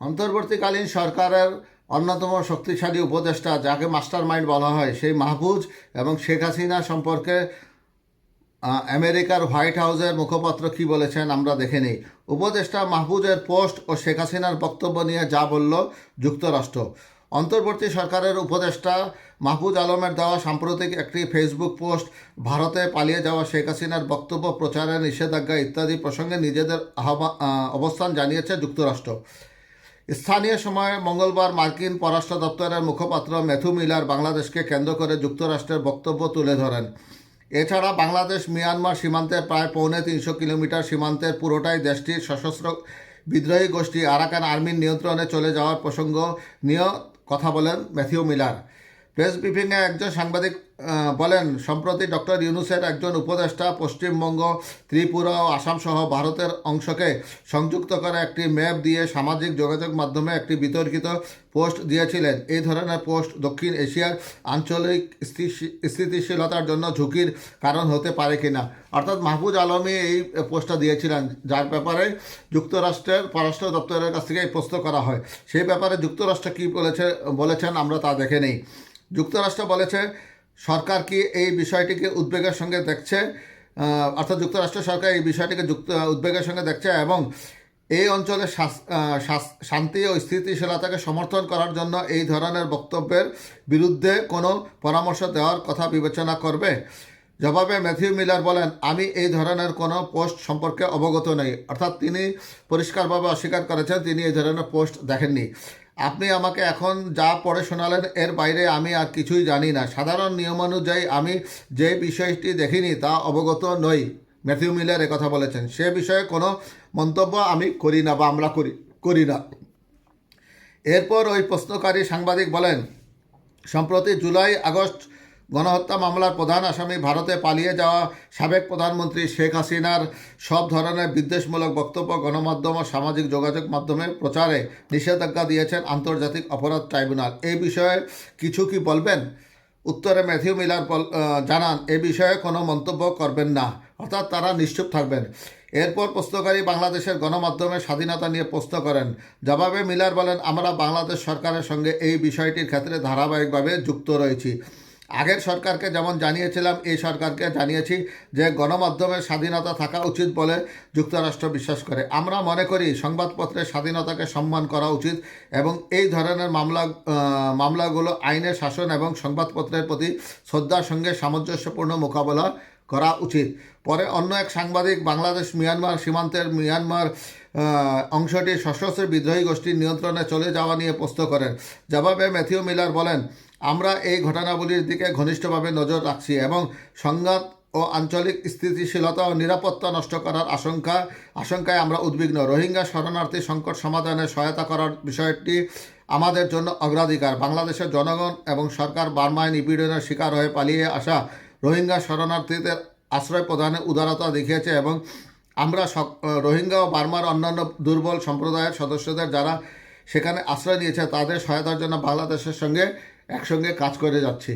অন্তর্বর্তীকালীন সরকারের অন্যতম শক্তিশালী উপদেষ্টা যাকে মাস্টার মাইন্ড বলা হয়, সেই মাহফুজ এবং শেখ হাসিনা সম্পর্কে আমেরিকার হোয়াইট হাউসের মুখপাত্র কি বলেছেন আমরা দেখে নিই। উপদেষ্টা মাহফুজের পোস্ট ও শেখ হাসিনার বক্তব্য নিয়ে যা বলল যুক্তরাষ্ট্র। অন্তর্বর্তী সরকারের উপদেষ্টা মাহফুজ আলমের দেওয়া সাম্প্রতিক একটি ফেসবুক পোস্ট, ভারতে পালিয়ে যাওয়া শেখ হাসিনার বক্তব্য, প্রচারের নিষেধাজ্ঞা ইত্যাদি প্রসঙ্গে নিজেদের অবস্থান জানিয়েছে যুক্তরাষ্ট্র। স্থানীয় সময়ে মঙ্গলবার মার্কিন পররাষ্ট্র দপ্তরের মুখপাত্র ম্যাথু মিলার বাংলাদেশকে কেন্দ্র করে যুক্তরাষ্ট্রের বক্তব্য তুলে ধরেন। এছাড়া বাংলাদেশ মিয়ানমার সীমান্তের প্রায় পৌনে তিনশো কিলোমিটার সীমান্তের পুরোটাই দেশটির সশস্ত্র বিদ্রোহী গোষ্ঠী আরাকান আর্মির নিয়ন্ত্রণে চলে যাওয়ার প্রসঙ্গ নিয়ে কথা বলেন ম্যাথিউ মিলার। প্রেস ব্রিফিংয়ে একজন সাংবাদিক বলেন, সম্প্রতি ডক্টর ইউনুসের একজন উপদেষ্টা পশ্চিমবঙ্গ, ত্রিপুরা ও আসাম সহ ভারতের অংশকে সংযুক্ত করা একটি ম্যাপ দিয়ে সামাজিক যোগাযোগ মাধ্যমে একটি বিতর্কিত পোস্ট দিয়েছিলেন। এই ধরনের পোস্ট দক্ষিণ এশিয়ার আঞ্চলিক স্থিতি- স্থিতিশীলতার জন্য ঝুঁকির কারণ হতে পারে কিনা? অর্থাৎ মাহফুজ আলমী এই পোস্টটা দিয়েছিলেন, যার ব্যাপারে যুক্তরাষ্ট্রের পররাষ্ট্র দপ্তরের কাছ থেকে এই প্রশ্ন করা হয়। সেই ব্যাপারে যুক্তরাষ্ট্র কী বলেছে, বলেছেন আমরা তা দেখে নেই। যুক্তরাষ্ট্র বলেছে, সরকার কি এই বিষয়টিকে উদ্বেগের সঙ্গে দেখছে? অর্থাৎ যুক্তরাষ্ট্র সরকার এই বিষয়টিকে যুক্ত, উদ্বেগের সঙ্গে দেখছে এবং এই অঞ্চলে শান্তি ও স্থিতিশীলতাকে সমর্থন করার জন্য এই ধরনের বক্তব্যের বিরুদ্ধে কোনো পরামর্শ দেওয়ার কথা বিবেচনা করবে? জবাবে ম্যাথিউ মিলার বলেন, আমি এই ধরনের কোনো পোস্ট সম্পর্কে অবগত নই। অর্থাৎ তিনি পরিষ্কারভাবে অস্বীকার করেছেন, তিনি এই ধরনের পোস্ট দেখেননি। আপনি আমাকে এখন যা পড়ে শোনালেন, এর বাইরে আমি আর কিছুই জানি না। সাধারণ নিয়মানুযায়ী আমি যে বিষয়টি দেখিনি তা অবগত নই, ম্যাথিউ মিলার কথা বলেছেন। সে বিষয়ে কোনো মন্তব্য আমি করি না বা আমরা করি করি না। এরপর ওই প্রশ্নকারী সাংবাদিক বলেন, সম্প্রতি জুলাই, আগস্ট গণহত্যা মামলার প্রধান আসামি ভারতে পালিয়ে যাওয়া সাবেক প্রধানমন্ত্রী শেখ হাসিনার সব ধরনের বিদ্বেষমূলক বক্তব্য গণমাধ্যম ও সামাজিক যোগাযোগ মাধ্যমে প্রচারে নিষেধাজ্ঞা দিয়েছেন আন্তর্জাতিক অপরাধ ট্রাইব্যুনাল। এই বিষয়ে কিছু কি বলবেন? উত্তরে ম্যাথিউ মিলার জানান, এ বিষয়ে কোনো মন্তব্য করবেন না। অর্থাৎ তারা নিশ্চুপ থাকবেন। এরপর প্রশ্নকারী বাংলাদেশের গণমাধ্যমের স্বাধীনতা নিয়ে প্রশ্ন করেন। জবাবে মিলার বলেন, আমরা বাংলাদেশ সরকারের সঙ্গে এই বিষয়টির ক্ষেত্রে ধারাবাহিকভাবে যুক্ত রয়েছি। আগের সরকারকে যেমন জানিয়েছিলাম, এই সরকারকে জানিয়েছি যে গণমাধ্যমের স্বাধীনতা থাকা উচিত বলে যুক্তরাষ্ট্র বিশ্বাস করে। আমরা মনে করি সংবাদপত্রের স্বাধীনতাকে সম্মান করা উচিত এবং এই ধরনের মামলা মামলাগুলো আইনের শাসন এবং সংবাদপত্রের প্রতি শ্রদ্ধার সঙ্গে সামঞ্জস্যপূর্ণ মোকাবেলা করা উচিত। পরে অন্য এক সাংবাদিক বাংলাদেশ, মিয়ানমার সীমান্তের মিয়ানমার অংশটি সশস্ত্র বিদ্রোহী গোষ্ঠীর নিয়ন্ত্রণে চলে যাওয়া নিয়ে প্রশ্ন করেন। জবাবে ম্যাথিউ মিলার বলেন আমরা এই ঘটনাবলীর দিকে ঘনিষ্ঠভাবে নজর রাখছি এবং সংঘাত ও আঞ্চলিক স্থিতিশীলতা ও নিরাপত্তা নষ্ট করার আশঙ্কা, আশঙ্কায় আমরা উদ্বিগ্ন। রোহিঙ্গা শরণার্থী সংকট সমাধানে সহায়তা করার বিষয়টি আমাদের জন্য অগ্রাধিকার। বাংলাদেশের জনগণ এবং সরকার বার্মায় নিপীড়নের শিকার হয়ে পালিয়ে আসা রোহিঙ্গা শরণার্থীদের আশ্রয় প্রদানে উদারতা দেখিয়েছে এবং আমরা রোহিঙ্গা ও বার্মার অন্যান্য দুর্বল সম্প্রদায়ের সদস্যদের যারা সেখানে আশ্রয় নিয়েছে, তাদের সহায়তার জন্য বাংলাদেশের সঙ্গে একসঙ্গে কাজ করে যাচ্ছি।